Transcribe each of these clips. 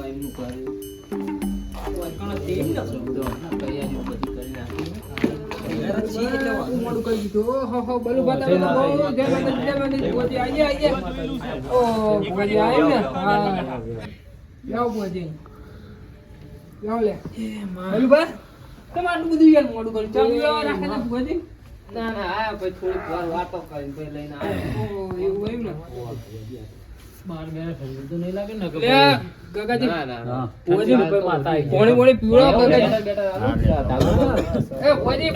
એમનું કરી કરી તો બહુ જય માતાજી, જય માતાજી. ભુવાજી, આઈએ, આઈએ. ઓહો, ભુવાજી આયા ને? હા. લાવો ભુવાજી. લાવો લે. બલુભા, કેમ આટલું બધું મોડું કર્યું? ભુવાજી? ના ના થોડીક વાર વાતો કરીને લઈને આવ્યો એવું એમ ને? લે, કોઈ.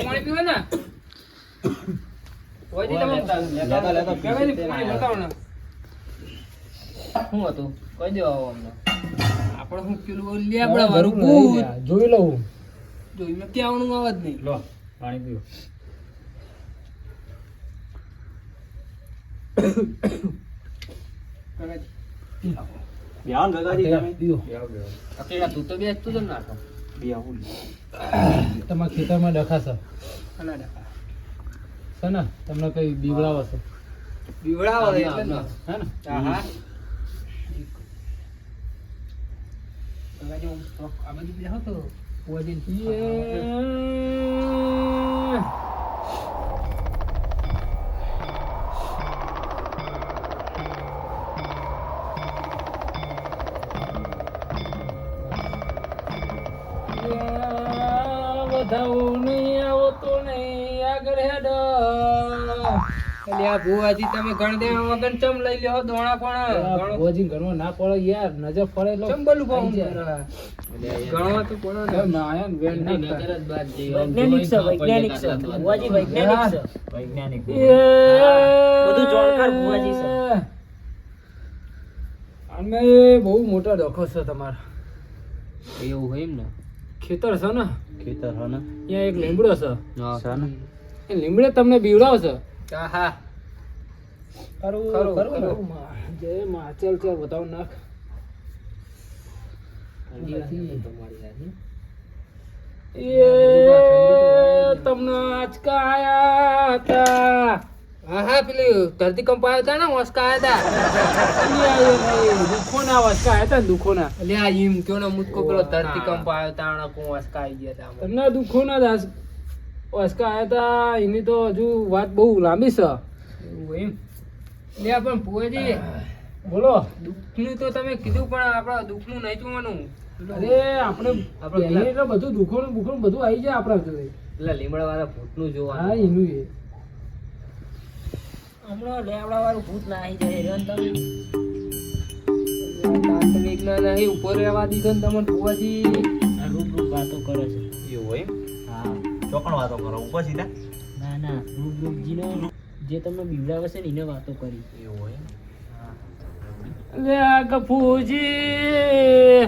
શું હતું? દો આપણે શું પેલું લેબડા વાળું ભૂત. જોઈ લઉં. જોઈ મેં કહેવાનું આવે જ નહીં. લો પાણી પીઓ. ગગાજી. પીઓ. અકેલા તું તો બેસતું જ નાખો તમારા ખેતરમાં ડખાશે અલા ડખા. છે તમને કઈ બીવડાવો છે? બીવડાવો એટલે ને. હે ને? હા, આ બધું બેહો તો. ભુવાજીને અલ્યા ભુવાજી તમે ગણદેવ વગર ચમ લઈ લ્યો દોણા પણ ભોજી ઘરમાં ના પડે યાર નજર પડે એટલે ચમ બલું પાઉં ગણવા તો પડે ના. આયા ને વેણ ના નજર જ બાદ જઈ. વૈજ્ઞાનિક છે, વૈજ્ઞાનિક છે. ભુવાજી વૈજ્ઞાનિક છે. યે. બધું જાણકાર ભુવાજી છે. અમે બહુ મોટો ડોખો છે તમારો. એવું હોય એમ ને? ખેતર છે ને? ખેતર છે ને? ત્યાં એક લીમડો છે. હા. એ લીમડે તમને બીવડાવશે. હા હા ખરું ખરું, ખરું ખરું. ખરું. માં. જય માં ચાલ ચાલ બતાવ નાખ. ઠંડી લાગે તમારી યાર એ તમને આંચકા આયા હતા. હા હા પેલી ધરતી કંપ આવ્યો હતા ને ઓસ્કા આવ્યા હતા દુખોના આયા હતા દુઃખોના દુખોના. અલ્યા એમ કયો ને પેલો ધરતી કંપ આવ્યો હતા આના કો આવી ગયા હતા તમને દુખોના આંચ- આયા હતા એની તો હજુ વાત બહુ લાંબી છે. એમ? લે પણ ભુવાજી બોલો. દુઃખનું તો તમે કીધું પણ આપણા દુઃખનું નહીં જોવાનું. અરે આપણે આપણે એટલે બધું દુઃખોનું બુખોનું બધું આવી જાય આપણા જોડે. એટલે લીમડા વાળા ભૂતનું હા એનું એ. હમણાં લેવડા વાળું ભૂત ના આવી જાય તમે. નહીં ઉપર રહેવા દીધો ને તમને ભુવાજી. રૂપ રૂપ વાતો કરે છે. એવું હોય ચોકણ વાતો કરો ઉપર સીધા. ના ના રૂપ રૂપજીનો જે તમને બીવડાવે છે ને એને વાતો કરી. એવું હોય લે ગફુજી.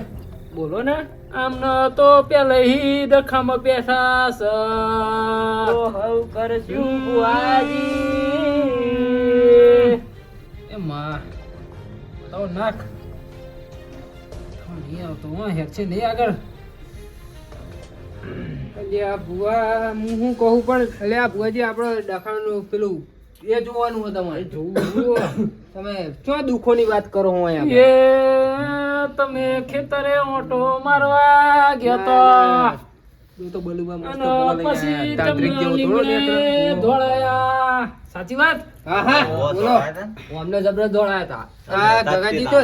બોલો ને આમને તો પેલે હી દખામાં બેઠા સ તો હવ કરશું બુઆજી એ માં તો નાખ. નહીં આવતો હા હેર છે નહીં આગળ. ભુવા હું શું કહું પણ અલ્યા ભુવાજી આપણે ડખાણનું પેલું એ જોવાનું હોય તમારે. જોવું તમે શું દુઃખોની વાત કરો હું અહીંયા તમે ખેતરે ઓટો મારવા ગયા તો. હું તો બલુબા પછી તમને. દોડાયા સાચી વાત? હા હા. બોલો. અમને જબરદસ્ત દોડાયા હતા. ગગાજી તો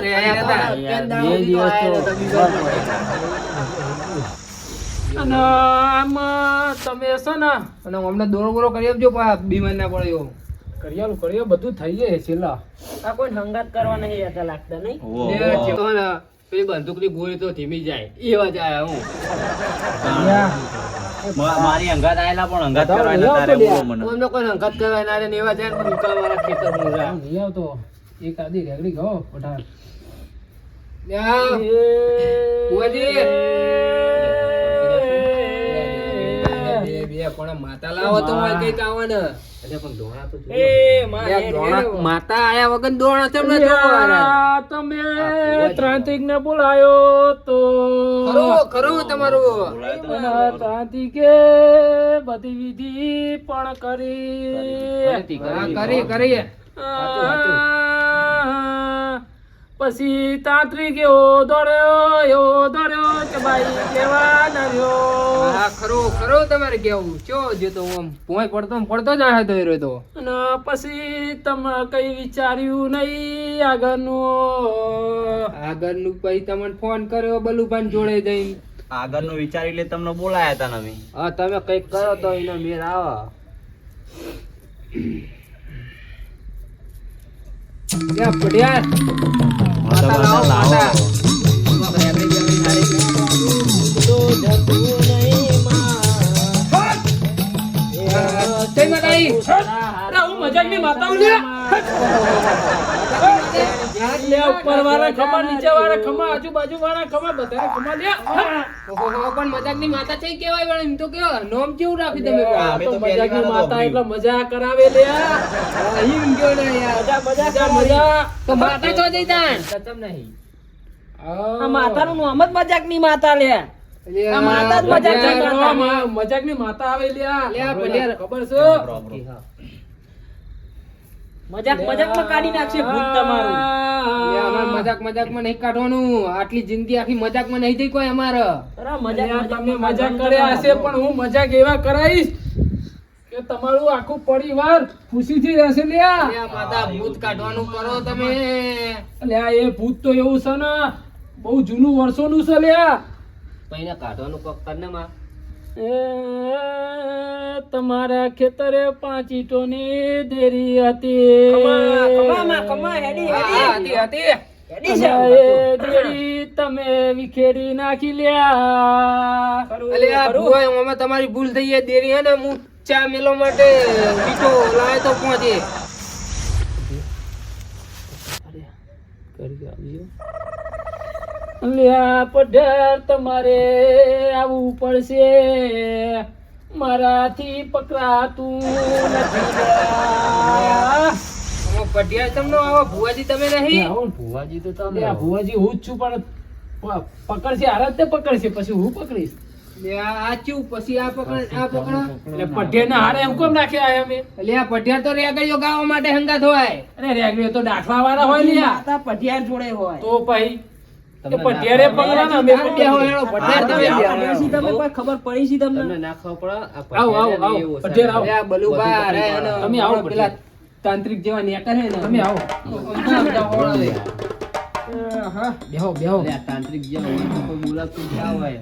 અને આમાં તમે હશો ને અને અમને દોરો બોરો કરી આપજો પા બીમાર ના પડે એવો. કરિયાલું કરીએ બધું થઈ જાય છેલ્લા. આ કોઈ હંગાત કરવા નહીં હતા લાગતા નહીં? પેલી. જેવો ને ગોળી તો ધીમી જાય. એવા જ આયા હું. મારી અંગાત આયેલા પણ હંગાત કરવા મને. અમને કોઈ હંગાત કરવા ના રે એવા જાય દુકાન વાળા ખેતર નહીં આવતો. એક આદી રેગડી ગયો પઠાણ. પણ માતા લાવો તો મારે ને અરે પણ ધોણા તો એ દોણા- માતા આયા વગર દોણા કેમ ના તમે ત્રાંતિક ને બોલાયો તો. ખરું ખરું તમારું. બોલાયો તો ને. અને ત્રાંતિકે બધી વિધિ પણ કરી. કરી. કરી કરી. પછી તાંત્રિક એવો દોડ્યો એવો દોડ્યો કે ભાઈ કેવા ના રહ્યો હા ખરો ખરો તમારે કેવું? ચો જે તો આમ પોય પડતો ને પડતો જ તો તો. અને પછી તમે કઈ વિચાર્યું નહીં આગળનું? આગળનું પછી તમને ફોન કર્યો બલુભાઈ જોડે જઈને? આગળનું વિચારી લે તમને બોલાયા હતા નવી હા તમે કંઈક કરો તો એનો મેર આવો. યા પઢિયાર માતા લાવો. માતા તો જતું માતાઓ લે લે ઉપર વાળા ખમા નીચે વાળા ખમા આજુબાજુ વાળા ખમા બધાને ખમા લે. ઓહો, પણ મજાકની માતા છે કેવાય વળી એમ તો કયો નોમ કેવું રાખ્યું તમે? આ અમે તો તો પહેલી મજાકની માતા એટલે મજા કરાવે લે. એમ કયો ને યાર. મજા મજા મજા તો માતા ચો જઈ તાન સચમ નહીં. આ માતાનું નામ જ મજાકની માતા લે. માતા જ મજાક મજાકની માતા આવે લે. ખબર છે? મજાક મજાકમાં કાઢી નાખશે ભૂત તમારું. અમારે મજાક મજાકમાં નહીં કાઢવાનું. આટલી જિંદગી આખી મજાકમાં નહીં થઈ કોઈ અમારે. તમે મજાક કર્યા હશે પણ હું મજાક એવા કરાઈશ કે તમારું આખું પરિવાર ખુશીથી રહેશે લ્યા. લે, માતા ભૂત કાઢવાનું કરો તમે. લ્યા એ ભૂત તો એવું છે ને બહુ જૂનું વર્ષોનું છે લ્યા. પૈને કાઢવાનું કોક કરને માં? તમારા ખેતરે પાંચ ઈંટોની દેરી હતી. તમે વિખેરી નાખી લ્યા. તમારી ભૂલ થઈ ગઈ દેરી હે ને હું ચા મેલો માટે મીઠો લાવે તો પહોંચે. અલ્યા પઢાર તમારે આવવું પડશે. મારાથી પકડાતું નથી પઢિયાર તમને આવા ભુવાજી તમે નહીં? ભુવાજી તો તમે ભુવાજી હું જ છું પણ પકડશે હારે તે પકડશે પછી હું પકડીશ? લે, આ આ પછી આ પકડ આ પકડ. એટલે પઢેના હારે એમ કોમ નાખ્યા અમે? એટલે આ તો રેગડીઓ ગાવા માટે હંગાત હોય. અરે રેગડીઓ તો દાખલા વાળા હોય લ્યા માતા પઢિયાર જોડે હોય. તો ભાઈ કે પઢિયારે પકડવાના અમે તમે ખબર પડી છે તમને? આવો આવો આવો. પઢિયાર આવો. બલુબા, અરે તમે આવો. પેલા તાંત્રિક જેવા નેકર હે ને. તમે આવો. હા બેહો. બેહો તાંત્રિક જેવા કોઈ બોલાવતું ક્યાં હોય.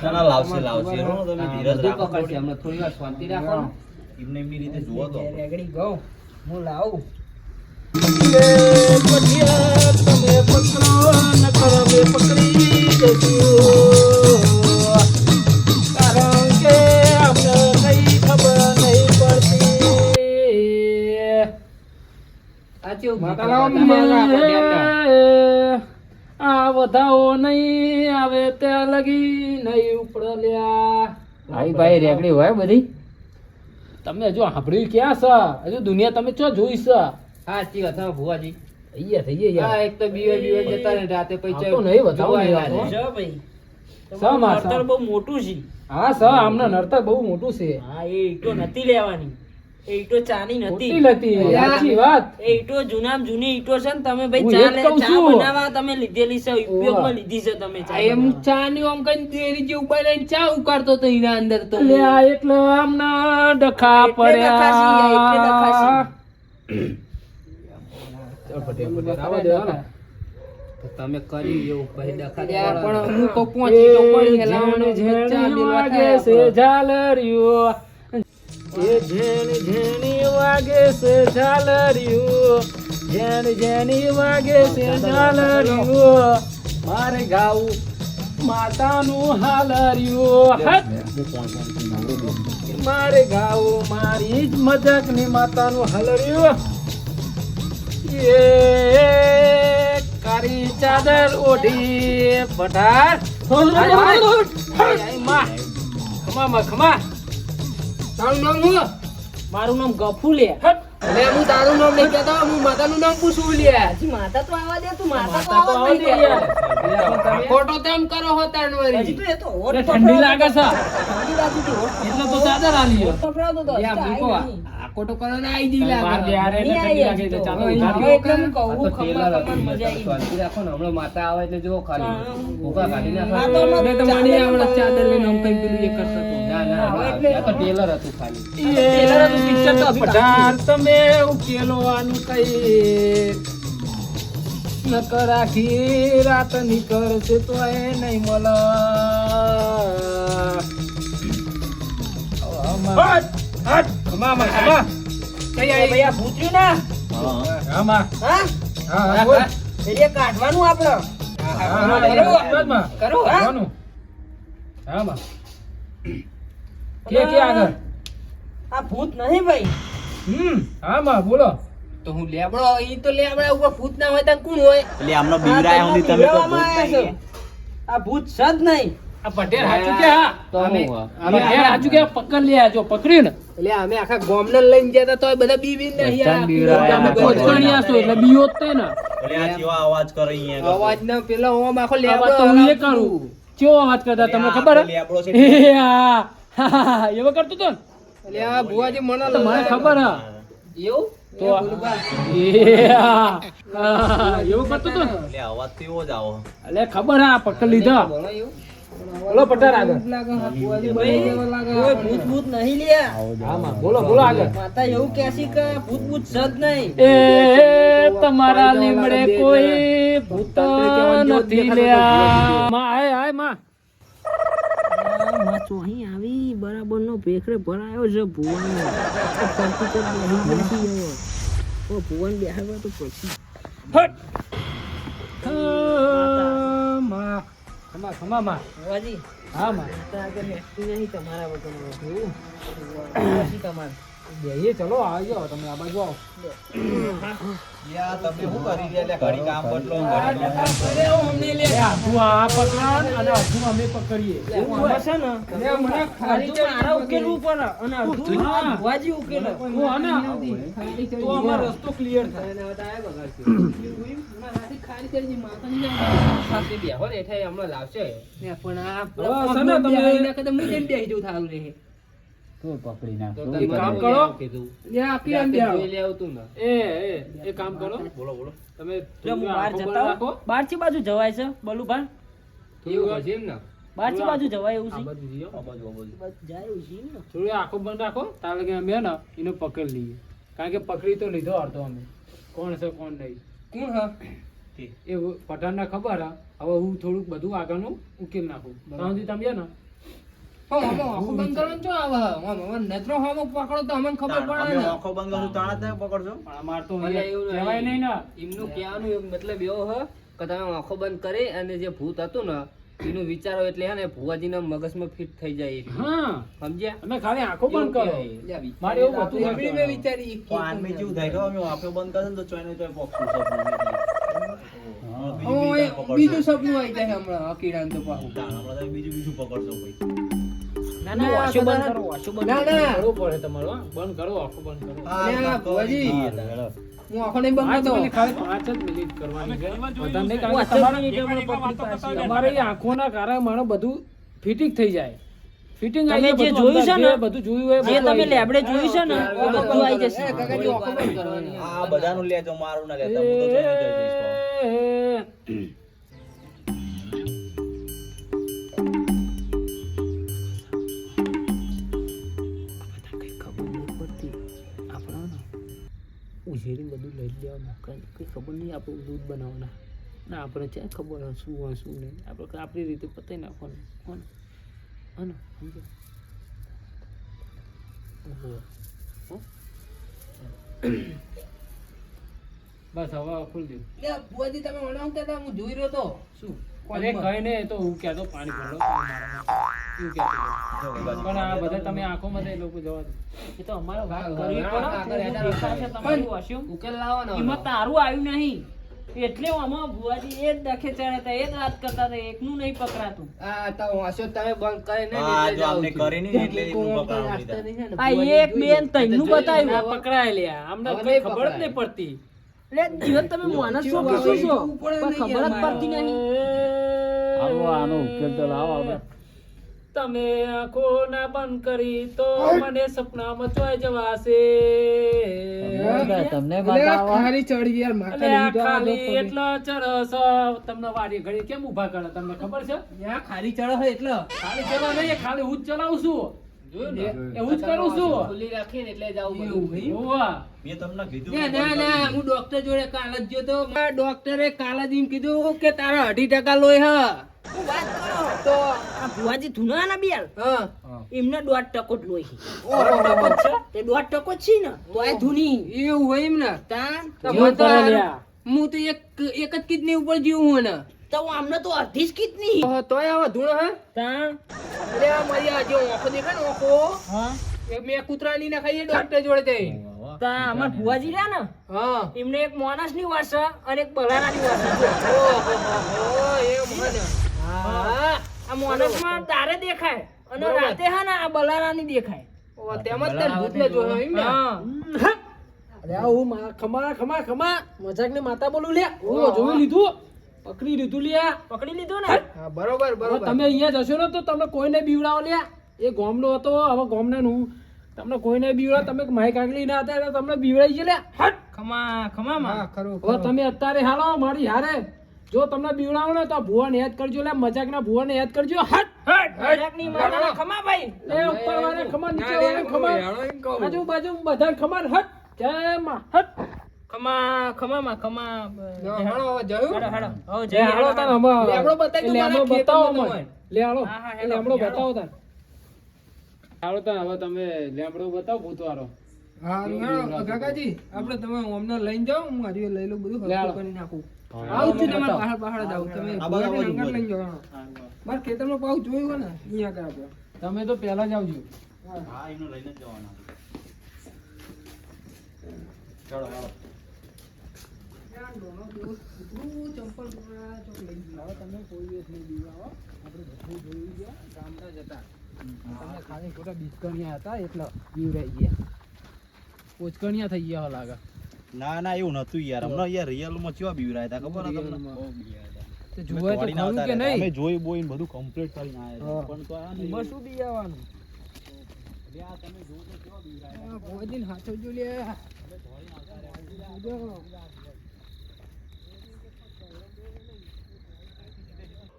ત્યાં લાવશે, લાવશે. તમે ધીરજ રાખો. પકડશે. હમણાં થોડી વાર શાંતિ રાખો. એમને એમની રીતે જુઓ તો. રેગડી ગઉં હું લાવું. આ વધાવો નહીં આવે ત્યાં લગી નહીં ઉપડલ્યા ભાઈ ભાઈ રેગડી હોય બધી તમે હજુ સાંભળ્યું ક્યાં છે હજુ દુનિયા તમે ચો જોઈ છે સાચી વાત ભુવાજી. અહીંયા થઈ ગયા એક તો બીવે બીવે જતા રહે રાતે પછી તો નહીં બતાવો ને જોવાય યાર. ના જો ભાઈ. શા માં, તમારું શા? નડતર બહુ મોટું છે. હા સર આમના નડતર બહુ મોટું છે. હા એ ઈંટો નથી લેવાની. એ ઈંટો ચાની નથી. નથી સાચી વાત. એ ઈંટો જૂનામાં જૂની ઈંટો છે ને તમે ભાઈ ચા લે ચા બનાવવા તમે લીધેલી છે ઉપયોગમાં લીધી છે તમે ચા એમ ચા ની આમ કઈ દેરી જે બનાવીને ચા ઉકાળતો તો એના અંદર તો. એટલે આમના ડખા એટલે. ચાલ પટેલ, પટેલ, આવા દે, હાલો. તો તમે કરી એવું પણ હું તો પહોંચી તો પડી વાગે છે ઝાલરિયો. એ ઝેણી ઝેણી વાગે છે ઝાલરિયો. ઝેણી ઝેણી વાગે છે ઝાલરિયો. મારે ગાવું માતાનું હાલરિયો. મારે ગાવું મારી જ મજાકની માતાનું હાલરિયો. એ કાળી ચાદર ઓઢી પઠાર. ખમા માં, ખમા. તારું નામ હું મારું નામ ગફુ લે હટ. અલે હું તારું નામ નહીં કહેતો હું માતાનું નામ પૂછું લે માતા તો આવા દે તું માતા તો આવા દે યાર. દે. તેમ કરો હો તાણ વળી. હજી તો એ તો હોઠ ઠંડી લાગે છે એટલે તો ચાદર આલી મૂકો તો કરો ને આઈ દી લાગે ઠંડી લાગે તો ચાલો ઉઘાડી એટલે હું કહું, ખપ્પામાં હતું. મજા આવી. રાખો ને હમણાં માતા આવે એટલે જો ખાલી ભૂકા કાઢી નાખો. આ તો તમારી આવડે ચાદર લઈને આમ કંઈ પેલું એ કરતો તો. ના, ના, એટલે- તો ટેલર હતું ખાલી. ટેલર હતું, પિક્ચર તો અભી તમે ઉકેલો આનું કઈ નકર આખી રાત નીકળશે તો એ નહીં મળે હટ, હટ, માં. કઈ આવી? આ ના હા. આમાં. હા હા, હા, બોલ. એટલે કાઢવાનું આપણે હા, હા, કરો. હા હા, માં. કે કે આગળ આ ભૂત નહીં ભાઈ હમ હા માં બોલો તો હું લેબડો ઈ તો લેબડા ઉપર ભૂત ના હોય તો કોણ હોય એટલે આમનો બીવરાયા સુધી તમે તો ભૂત આ ભૂત સદ નહીં પટેલ હાચું કે હા. તો અમે અમે પટેલ હાચું કે પકડ લે આજો પકડ્યું ને. એટલે અમે આખા ગામને લઈને ગયા તા તોય બધા બીબી ને બધાને અમે કોચણિયા છો એટલે બીઓ જ તે ને. એટલે આ જેવા અવાજ કરે અહીંયા અવાજ ને પેલો ઓમ આખો લેબડો તો હું એ કરું. કેવો અવાજ કરતા તમને ખબર હે? લેબડો છે હા. એવો કરતો તો એટલે આ ભુવાજી મને મને ખબર હે. એવું? તો એવો કરતો તો અવાજ તો એવો જ આવો. એટલે ખબર હા પકડ લીધા. બોલો પટાર આગળ. કોઈ ભૂત ભૂત નહીં લ્યા બોલો બોલો આગળ માતા એવું કેસી કે ભૂત ભૂત સદ નહીં. એ તમારા લીમડે કોઈ ભૂત નથી લ્યા. માં આય આયમાં. ચોહી આવી બરાબર નો ભેખરે ભરાયો છે ભુવન ઓ ભુવન બેહાડવા તો પછી. હટ. હા, માં. ખમા ખમા માં ભુવાજી હા માં આગળ નહીં તમારા વગર એવું પછી તમારે. બેહીએ ચલો આવજો તમે આ બાજુ આવો. યા તમે શું કરી રહ્યા? ઘડી કામ બદલો ઘડી કામ એ આધું આ પકડાવ અને આધું અમે પકડીએ. છે ને? લે, મને ખાલી મારા ઉકેલવું પડે અને અડધું હા. ઉકેલે. તું આને. તો અમારો રસ્તો ક્લિયર થાય. ને પણ આ બસ, તમે- નાખે હું જઈને બેસી જઉં થારું રહે તો પકડી નાખો એક કામ કરો લે આખી આમ બેહાડો. એ એ એક કામ કરો બોલો બોલો તમે જો હું થોડી બહાર જતા રાખો. હોઉં, બાજુ જવાય છે બલુભાઈ થોડું હજી એમ ને બાજુ જવાય એવું છે બાજુ આખો આ બાજુ, બાજુ. જાય એવું છે ને થોડી આંખો બંધ રાખો તાર લગે અમે ને એને પકડી લઈએ કારણ કે પકડી તો લીધો અડધો અમે કોણ છે કોણ નહીં કોણ હા એ પઠાણને ખબર હા હવે હું થોડુંક બધું આગળનું ઉકેલ નાખું. ત્યાં સુધી તમે ને મતલબ એવો હ કે તમે આંખો બંધ કરી અને જે ભૂત હતું ને એનું વિચારો એટલે હે ને ભુવાજીના મગજમાં ફિટ થઈ જાય હા. સમજ્યા? અમે ખાલી આંખો બંધ કરો. મારે એવું હતું વિચારી બંધ કરશે ને તો ચોય. બીજું સપનું આવી જાય હમણાં અકીડા તો પાછું. હમણાં બીજું બીજું પકડશો ભાઈ. ના ના વાશો બંધ ફિટિંગ થઈ જાય. ફિટિંગ તમે જે જોયું છે ને, બધું જોયું હોય જે તમે લેબડે જોયું છે ને એ બધું આવી જશે. એ કાકાજી આંખો બંધ કરવાની. આ બધાનું લેજો મારું ના લેતા હું તો આપણે ને બધું લઈ લેવાનું. કંઈ કંઈ ખબર નહીં, આપણે દૂધ બનાવવાના. ના, આપણે ક્યાં ખબર હોય, શું હોય, શું નહીં. આપણે આપણી રીતે પતાવી નાખવાનું. હા ને સમજો. ઓહો. હો? બસ હવે ખુલ દઉં બુઆજી તમે મને શું હું જોઈ રહ્યો તો. શું? અરે કઈ નહીં તો હું કહેતો પાણી ભરો એવું કહેતો. પણ આ બધા તમે આંખો માં લોકો જવા દો. એ તો અમારો ભાગ હા, કરવી પડે. તમારું વાસ્યું. ઉકેલ લાવવાનો એમાં તારું આવ્યું નહીં. એટલે આમાં ભુવાજી એ જ દખે ચડ્યા હતા એ જ વાત કરતા હતા. એકનું નહીં પકડાતું. આ તો વાંચો તમે બંધ કરીને હા, જો આપણે કરી નહીં એટલે હું કોઈ પકડાવી ને, આ એક બેન લો. બતાવ્યું. પકડાય લ્યા. નહીં ખબર જ નહીં પડતી. જીવન તમે માણસ છો કે શું? છો પણ ખબર જ પડતી નહીં. હાલો, આનો ઉકેલ તો લાવો આપણે તમે આંખો ના બંધ કરી તો મને સપનામાં ચોય જવાશે. તમને ખારી ચડી યાર માથા ખાલી. એટલો તમને વાડી ઘડી કેમ ઊભા કરે? તમને ખબર છે? યા ખારી ચડે એટલે. ખાલી ચડો નહીં ખાલી હું જ ચલાવું છું. જોયું ને એવું જ કરું છું. ખુલ્લી રાખીને એટલે જ બધું. હે? મેં તમને કીધું ના ના ના હું ડોક્ટર જોડે કાલ જ ગયો તો ડોક્ટરે કાલ જ એમ કીધું કે તારા અઢી ટકા લોહી હ. તો આ ભુવાજી ધુનાના બેલ હા. એમને દોઢ ટકો જ લોહી. તે દોઢ ટકો જ છે ને? તો આ ધુની. એવું હોય એમ ને? તાન. હું તો એક એક જ કિડની ઉપર જીવું હું ને. તો આમને તો અડધી જ કીધની નહીં. તોય આવા ધૂળ હે? તાન અરે આ મારી આજે ઓખો દેખે ને ઓખો હા? એ મેં કૂતરાની ના ખાઈએ ડોક્ટર જોડે જઈ તા અમાર ભુવાજી રહ્યા ને? હા. એમને એક માણસની વાસ અને એક બલારાની વાસ ઓહો, એમ મને. હા. આ માણસમાં તારે દેખાય અને રાતે હા ને આ બલારા ની દેખાય. ઓ તેમ જ તે ભૂત ને જોયો એમ ને? હા. અરે આ હું ખમા ખમા ખમા. મજાક ને માતા બોલું લે. ઓ જોઈ લીધું. પકડી લીધું લ્યા. પકડી લીધું ને? હા. બરોબર બરોબર. તમે અહીંયા જશો ને તો તમને કોઈને બીવડાવો લ્યા. એ ગોમનો હતો હવે ગોમને હું. તમને કોઈને બીવડા તમે માઇક આગલી ના હતા એટલે તમને બીવડાઈ છે લ્યા. હટ! ખમા ખમા માં ખરું હવે તમે અત્યારે હાલો મારી હારે. જો તમને બીવડાવો ને તો ભુવન યાદ કરજો લે મજાક ના ભુવન યાદ કરજો. હટ! હટ! મજાકની મારા ખમા ભાઈ. એ ઉપર વાળા ખમા. નીચે વાળા ખમા આજુબાજુ બધા ખમા હટ. જય માં. હટ! ખમા ખમામાં ખમા હાલો, હવે જોયું? હાલો. બતાવી મારા બતાવો મને. લે હાલો. Hello, hello. બતાવો તાન. હાલો તાન તમે લેબડો બતાવો ભૂતવાળો. હા કાકાજી આપણે તમે લઈને જાઓ હું આજે લઈ લઉં બધું કરી નાખું. આવું છું તમારે બહાર બહાર જ આવું તમે ભુવાજીને લઈને જાઓ મારા ખેતરમાં પાછું જોયું હોય ને અહીંયા આગળ આપણે. તમે તો પહેલા જ આવજો. હા. એનું લઈને જ જવાના. ચાલો તમને ખાલી ખોટા બિસ્કણિયા હતા એટલે બીવરાઈ ગયા. પોચકણિયા થઈ ગયા લાગે. ના ના એવું નતું યાર. હમણાં યાર રિયલમાં કેવા બીવરાય હતા ખબર તમને? તો જોવાય તો ખરું કે રહેતા. અમે નહીં જોઈ બોઈને બધું કમ્પ્લીટ કરીને આયા પણ તો આ ને બસ શું બી આવવાનું હા, ભુવાજીને હાચવજો લે જો. ભુવાજી, હા આ લેબડો પણ લેબડો મારો આરો જ લાગે વાળો ને? આવ્યો. ઓ આરો જ લાગે ઓ, આ આજ લેબડો. લેબડો.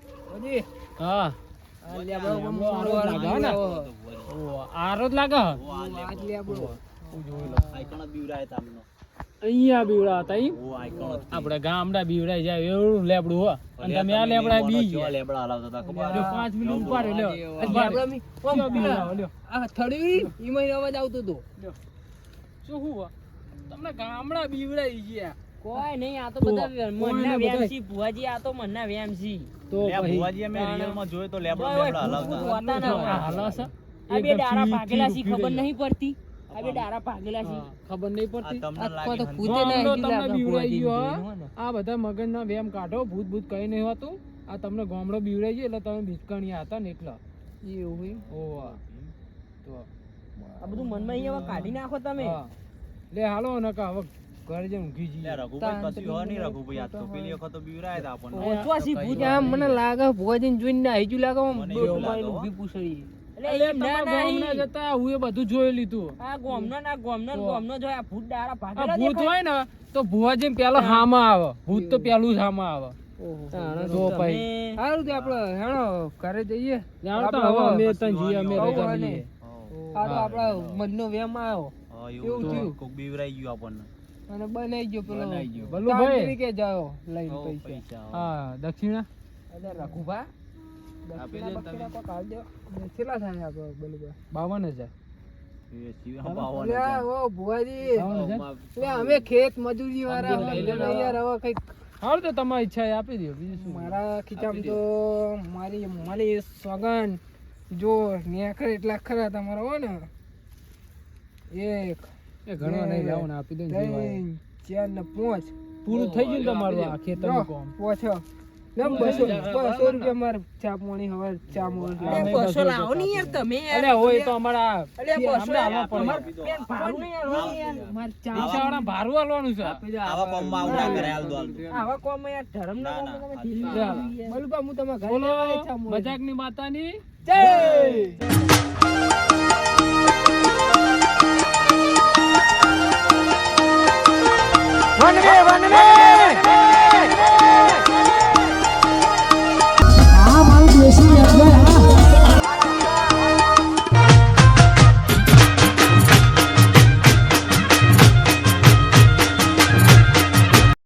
આઈકણ જ બીવરાય હતા અમને. અહીંયા બીવડા હતા ઈ? ઓ, આઈકણ જ. આપણે ગામડા બીવડાઈ જાય એવું લેબડું હો. અને તમે આ લેબડા બી ગયા લેબડા હલાવતા હતા પાંચ મિનિટ ઉપાડે લ્યો. આ લેબડો મી- ઓમ કેવા બીવડાવો, લ્યો. આ થડી ઈમાં અવાજ આવતો હતો. શું હું તમને ગામડા બીવડાઈ ગયા. કોઈ નહીં આ તો બધા મનના વ્યામસી ભુવાજી આ તો મનના વ્યામસી. તો ભુવાજી અમે રિયલમાં જોયું તો લેબડો લેબડો હલાવતા. ના હોય. આ બે ડારા ભાગેલા છે ખબર નહીં પડતી. આ બે ડારા ભાગેલા છે. ખબર નહીં પડતી. આ તો ભૂતે ના તમને લાગે બીવડાઈ ગયો. આ બધા મગજના વેમ કાઢો ભૂત ભૂત કઈ નહીં હોતું. આ તમને ગોમડો બીવડાઈ ગયો એટલે તમે બીચકણિયા હતા ને એટલા એવું હોય. ઓવા તો આ બધું મનમાં અહીંયા કાઢી નાખો તમે. લે હાલો નકા હવે ઘરે ઊંઘી રઘુભાઈ કશું હોય નહીં રઘુભાઈ આ તો પેલી વખત તો બીવરાયા હતા આપણને. ઓછવાસી ભૂત ત્યાં મને લાગે ભોજન જોઈને ના હિજુ લાગે આમ હો. ઊભી પૂછડી. એટલે અલે એ ના તમારા ગામના નહીં. જતા હું એ બધું જોઈ લીધું. આ ગોમનો ના ગોમનો ને તો. ગોમનો જો આ ભૂત ડારા આ ભાગેલા ભૂત દેખાય. હોય ને તો ભુવાજી પેલો હામાં આવે. ભૂત તો પેલું જ આવે. તો તો ભાઈ. સારું તો આપણે હેણો ઘરે જઈએ. જાણો તો આપણે હવે હવે અમે તને જઈએ અમે રજા લઈએ. નહીં. સારું આપણા મનનો વેમ આવ્યો એવું એવું થયું. કોક બીવરાઈ ગયું આપણને. અને બનાઈ ગયો પેલો ગયો. તરીકે જાઓ લઈને પૈસા. પૈસા હા દક્ષિણા? અરે રઘુભા. બાવન હજાર તો તમારી ઈચ્છા એ આપી દો બીજું શું? મારા ખીચામાં તો મારી મારી સોગન જો નેખર એટલા ખરા તમારા હોય ને. એક એ ઘણો નહીં લાવો ને આપી દો ને જે હોય. ત્રણ ચાર ને પાંચ. પૂરું થઈ ગયું ને તમારું આ ખેતરનું કામ? પાંચ બસો બસો રૂપિયા મારે ચા પાણી હવે ચા પાણી બસો લાવો ને યાર તમે અરે હોય તો અમારા નહીં આલવાનું. યાર. મારે ચા રિક્ષાવાળાને ભાડું વનવે વનવે